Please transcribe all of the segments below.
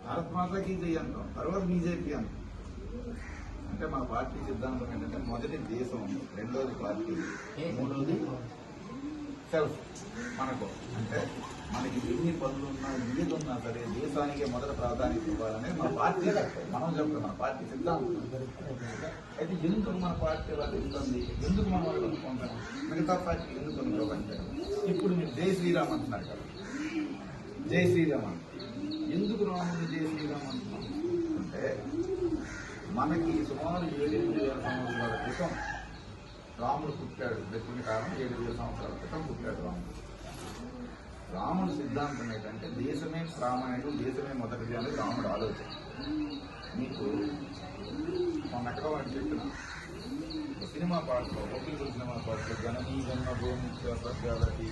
భారత్ మాతాకి జై అంటాం తర్వాత బీజేపీ అంటాం అంటే మా పార్టీ సిద్ధాంతం ఏంటంటే మొదటి దేశం రెండోది పార్టీ. మూడోది? సెల్ఫ్ మనకు. అంటే మనకి ఎన్ని పనులు ఉన్నా ఏది ఉన్నా సరే దేశానికే మొదట ప్రాధాన్యత ఇవ్వాలని మా పార్టీ. మనం చెప్తాం మన పార్టీ సిద్ధాంతం. అయితే ఎందుకు మన పార్టీ అలా తెలుస్తుంది ఎందుకు మనం వాళ్ళు అనుకుంటాం మిగతా పార్టీ ఎందుకు అనుకోవంటే ఇప్పుడు మీరు జై శ్రీరామ్ అంటున్నారు కదా. జై శ్రీరామ్ ఎందుకు రాముడు జై శ్రీరామ్ అంటున్నాం అంటే మనకి సుమారు ఏడు వేల సంవత్సరాల క్రితం రాముడు పుట్టాడు. దక్షిణ కాలం ఏడు వేల సంవత్సరాల క్రితం పుట్టాడు రాముడు. రాముడు సిద్ధాంతం ఏంటంటే దేశమే ప్రామాణికం దేశమే మొదటిది అనేది రాముడు ఆలోచన మీకు మొన్న ఎక్కడ అని చెప్పిన సినిమా పాటలో ఒక సినిమా పాటలో జననీ జన్మ భూమి స్వర్గాలకి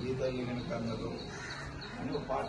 గీత కన్నదు అని ఒక పాట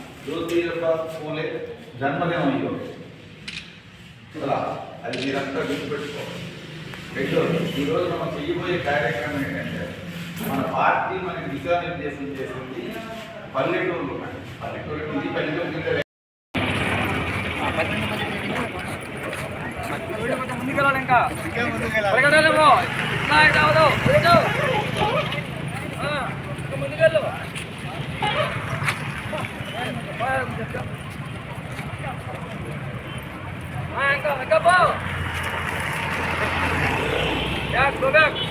జ్యోతిరప్ప పూలే జన్మదినం అయ్యో అలా అది మీరంతా గుర్తుపెట్టుకోవాలి రెండోది ఈరోజు మనం చేయబోయే కార్యక్రమం ఏంటంటే మన పార్టీ మనకి దిశానిర్దేశం చేసింది పల్లెటూరులో పల్లెటూరు ఇది పల్లెటూరు కింద ముందుకెళ్ళాలి ఇంకా ముందుకెళ్ళు. Go back, go back.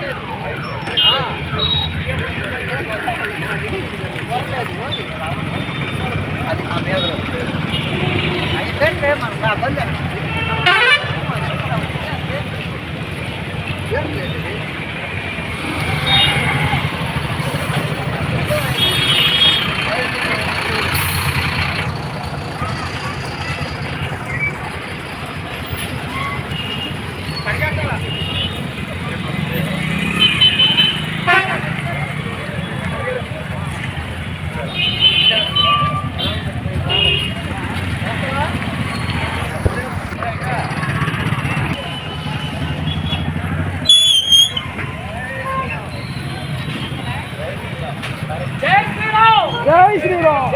எதிர்க்கிறோம்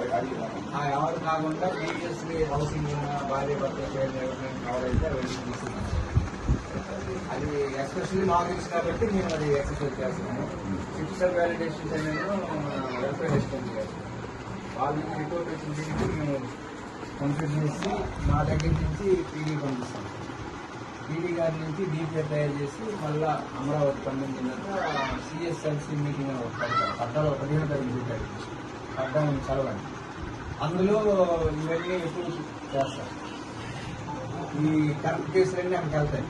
ఎవరు కాకుండా ప్రీవియస్లీ హౌసింగ్ భార్య భర్త పేరు ఎవరైనా అది ఎస్పెషల్లీ మాకు కాబట్టి మేము అది ఎక్సర్సైజ్ చేస్తున్నాము సిస్టమ్ వ్యాలిడేషన్ అనేది వెల్ఫేర్ రెస్పాన్స్ చేస్తున్నాం వాళ్ళకి రిపోర్ట్ వచ్చిన దీనికి మేము కంప్లీట్ చేసి మా దగ్గర నుంచి పీడీ పంపిస్తాం పీడీ గారి నుంచి డీపీఆర్ తయారు చేసి మళ్ళా అమరావతి పంపించిన తర్వాత సిఎస్ఎల్సీ మీటింగ్ అని ఒకటి పెడతారు పదిహేను తారీఖు పడ్డం చదవండి. అందులో ఇవన్నీ ఎప్పుడు చేస్తారు? ఈ కరెక్ట్ కేసులన్నీ అక్కడికి వెళ్తాయి.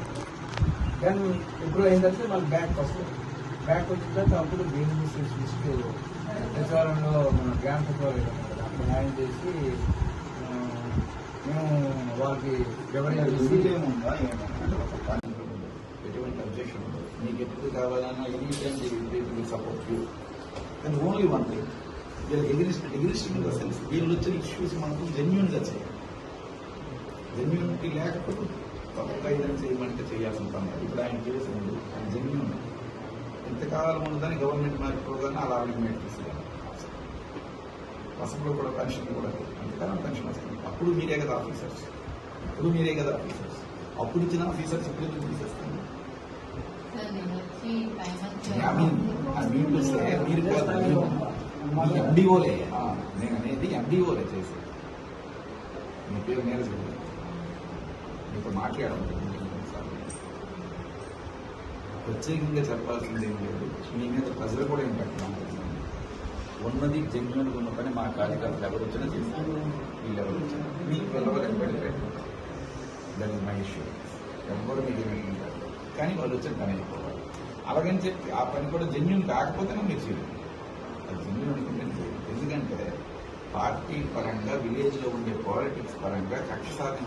దెన్ ఇప్పుడు ఏంటంటే మళ్ళీ బ్యాంక్ వస్తుంది. బ్యాంక్ వచ్చిన తర్వాత అప్పుడు బెనిఫిషియర్స్ లిస్ట్ సచివాలయంలో మన ఉంది కదా, అక్కడ న్యాయం చేసి మేము వాళ్ళకి ఎవరైనా. ఎటువంటి అబ్జెక్షన్ ఉండదు మీకు ఎప్పుడు కావాలన్నా any time support you and only one thing ఎగ్రిస్ట్ వీళ్ళు వచ్చిన ఇష్యూస్ మనకు జెన్యున్గా చేయాలి. జెన్యునిటీ లేకపోతే తప్పక ఏదైనా చేయమంటే చేయాల్సిన పని. ఇప్పుడు ఆయన కేసు ఉంది ఆయన జెన్యున్ ఇంతకాలం ఉన్నదని గవర్నమెంట్ మారిపోగానే అలా ఆర్గ్యుమెంట్ పసంలో కూడా పెన్షన్ కూడా అంతకాలం పెన్షన్ వస్తుంది. అప్పుడు మీరే కదా ఆఫీసర్స్ అప్పుడు మీరే కదా ఆఫీసర్స్ అప్పుడు ఇచ్చిన ఆఫీసర్స్ ఇప్పుడు ఎందుకు తీసేస్తాను మీరు కాదు, మీరు. ఎండిఓలే నేను అనేది ఎండిఓలే చేసి నీ పేరు నేను చెప్పలేదు నీతో మాట్లాడాలి ప్రత్యేకంగా చెప్పాల్సింది ఏం లేదు. మీ మీద ప్రజలు కూడా ఏం పెట్టడం ఉన్నది జెన్యున్గా ఉన్న పని మా కార్యకర్తలు ఎవరు వచ్చినా చేస్తారు. వీళ్ళు ఎవరు వచ్చినా. మీ పిల్లవారు ఎంబడి పెట్టారు దట్ ఇస్ మై ఇష్యూ ఎవరు మీకు ఏమీ కానీ వాళ్ళు వచ్చిన పని అయిపోవాలి. అలాగని చెప్పి ఆ పని కూడా జెన్యున్ కాకపోతేనే మీరు చేయలేదు అది జెన్యున్ ఎందుకంటే పార్టీ పరంగా విలేజ్లో ఉండే పాలిటిక్స్ పరంగా కక్ష సాధన